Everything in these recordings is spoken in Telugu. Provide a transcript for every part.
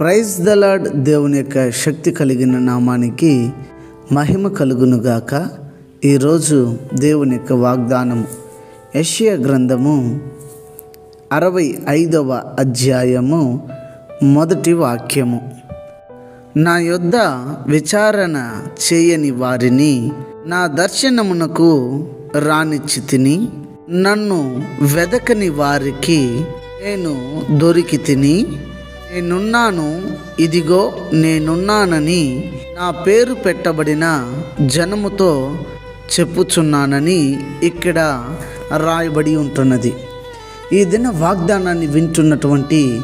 ప్రైజ్ ద దేవుని యొక్క శక్తి కలిగిన నామానికి మహిమ కలుగునుగాక. ఈరోజు దేవుని యొక్క వాగ్దానము యెషయా గ్రంథము అరవై ఐదవ అధ్యాయము మొదటి వాక్యము. నా యొద్ద విచారణ చేయని వారిని నా దర్శనమునకు రానిచ్చి తిని నన్ను వెదకని వారికి నేను దొరికి తిని నేనున్నాను ఇదిగో నేనున్నానని నా పేరు పెట్టబడిన జనముతో చెప్పుచున్నానని ఇక్కడ రాయబడి ఉంటున్నది. ఈ దిన వాగ్దానాన్ని వింటున్నటువంటి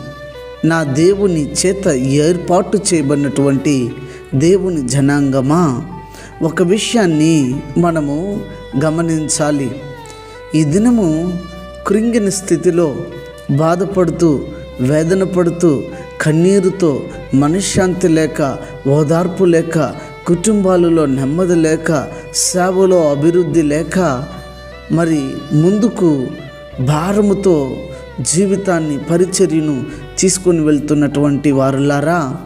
నా దేవుని చేత ఏర్పాటు చేయబడినటువంటి దేవుని జనాంగమా? ఒక విషయాన్ని మనము గమనించాలి. ఈ దినము కృంగిన స్థితిలో బాధపడుతూ వేదన పడుతూ కన్నీరుతో మనశ్శాంతి లేక ఓదార్పు లేక కుటుంబాలలో నెమ్మది లేక సేవలో అభివృద్ధి లేక మరి ముందుకు భారముతో జీవితాన్ని పరిచర్యను తీసుకొని వెళ్తున్నటువంటి వారులారా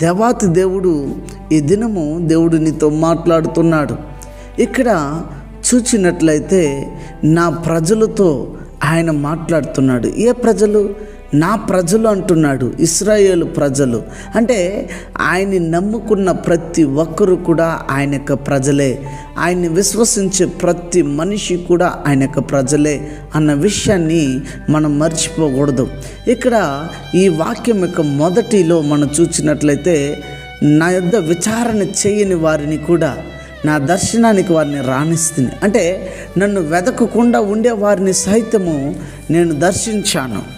దేవాతి దేవుడు ఈ దినము దేవుడు నీతో మాట్లాడుతున్నాడు. ఇక్కడ చూచినట్లయితే నా ప్రజలతో ఆయన మాట్లాడుతున్నాడు. ఏ ప్రజలు? నా ప్రజలు అంటున్నాడు ఇస్రాయేలు ప్రజలు. అంటే ఆయన్ని నమ్ముకున్న ప్రతి ఒక్కరు కూడా ఆయన యొక్క ప్రజలే. ఆయన్ని విశ్వసించే ప్రతి మనిషి కూడా ఆయన యొక్క ప్రజలే అన్న విషయాన్ని మనం మర్చిపోకూడదు. ఇక్కడ ఈ వాక్యం యొక్క మొదటిలో మనం చూసినట్లయితే నా యొద్ద విచారణ చేయని వారిని కూడా నా దర్శనానికి వారిని రాణిస్తుంది. అంటే నన్ను వెదకకుండా ఉండే వారిని సైతము నేను దర్శించాను.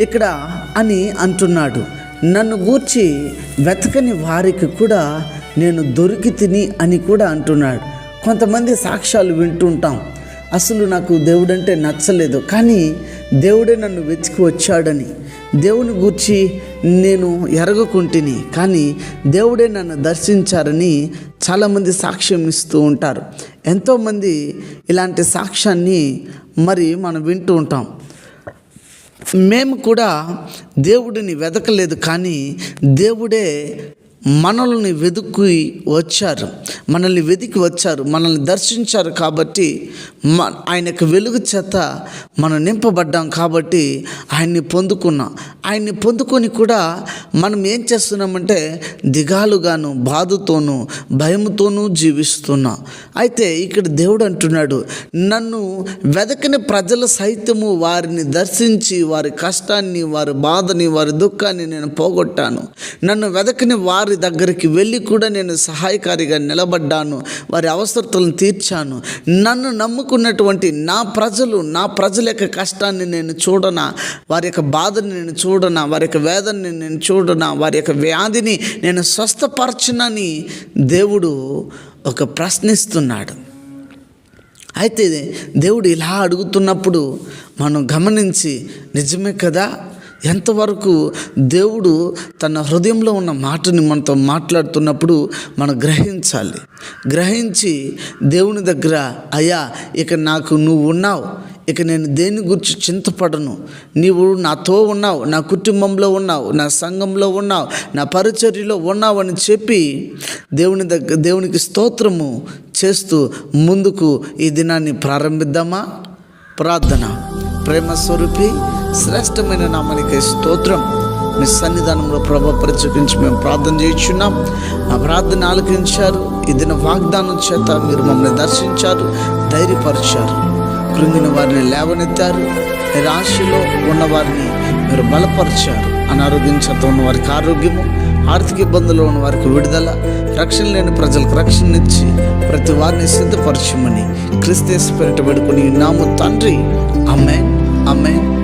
ఇక్కడ అని అంటున్నాడు. నన్ను గూర్చి వెతకని వారికి కూడా నేను దొరికి తిని అని కూడా అంటున్నాడు. కొంతమంది సాక్ష్యాలు వింటుంటాం. అసలు నాకు దేవుడంటే నచ్చలేదు. కానీ దేవుడే నన్ను వెతికి వచ్చాడని. దేవుని గూర్చి నేను ఎరగకుంటిని. కానీ దేవుడే నన్ను దర్శించారని చాలామంది సాక్ష్యం ఇస్తూ ఉంటారు. ఎంతోమంది ఇలాంటి సాక్ష్యాన్ని మరి మనం వింటూ ఉంటాం. మేము కూడా దేవుడిని వెతకలేదు కానీ దేవుడే మనల్ని వెతుక్కి వచ్చారు. మనల్ని వెతికి వచ్చారు. మనల్ని దర్శించారు కాబట్టి మ ఆయన యొక్క వెలుగు చేత మనం నింపబడ్డాం కాబట్టి ఆయన్ని పొందుకున్నాం. ఆయన్ని పొందుకొని కూడా మనం ఏం చేస్తున్నామంటే దిగాలుగాను బాధతోనూ భయంతోనూ జీవిస్తున్నాం. అయితే ఇక్కడ దేవుడు అంటున్నాడు నన్ను వెదకని ప్రజల సైతము వారిని దర్శించి వారి కష్టాన్ని వారి బాధని వారి దుఃఖాన్ని నేను పోగొట్టాను. నన్ను వెదకని వారి దగ్గరికి వెళ్ళి కూడా నేను సహాయకారిగా నిలబడ్డాను. వారి అవసరతలను తీర్చాను. నన్ను నమ్ముకున్నటువంటి నా ప్రజలు నా ప్రజల యొక్క కష్టాన్ని నేను చూడనా? వారి యొక్క బాధని నేను చూడనా? వారి యొక్క వేదనని నేను చూడనా? వారి యొక్క వ్యాధిని నేను స్వస్థపరచునని దేవుడు ఒక ప్రశ్నిస్తున్నాడు. అయితే దేవుడు ఇలా అడుగుతున్నప్పుడు మనం గమనించి నిజమే కదా? ఎంతవరకు దేవుడు తన హృదయంలో ఉన్న మాటని మనతో మాట్లాడుతున్నప్పుడు మనం గ్రహించాలి. గ్రహించి దేవుని దగ్గర అయ్యా ఇక నాకు నువ్వు ఉన్నావు. ఇక నేను దేని గురించి చింతపడను? నీవు నాతో ఉన్నావు నా కుటుంబంలో ఉన్నావు నా సంఘంలో ఉన్నావు నా పరిచర్యలో ఉన్నావు అని చెప్పి దేవుని దగ్గర దేవునికి స్తోత్రము చేస్తూ ముందుకు ఈ దినాన్ని ప్రారంభిద్దామా? ప్రార్థన. ప్రేమ స్వరూపి శ్రేష్టమైన నామానికి స్తోత్రం. మీ సన్నిధానంలో ప్రభ ప్రచురించి మేము ప్రార్థన చేయించున్నాం. ఆ ప్రార్థన ఆలకించారు. ఇదిన వాగ్దానం చేత మీరు మమ్మల్ని దర్శించారు ధైర్యపరిచారు. కృంగిన వారిని లేవనెత్తారు. నిరాశలో ఉన్నవారిని మీరు బలపరిచారు. అనారోగ్యం చేత ఉన్న వారికి ఆరోగ్యము ఆర్థిక ఇబ్బందుల్లో ఉన్న వారికి విడుదల రక్షణ లేని ప్రజలకు రక్షణ ఇచ్చి ప్రతి వారిని సిద్ధపరచమని క్రిస్తేసి పెరట పెడుకుని నాము తండ్రి. Amen amen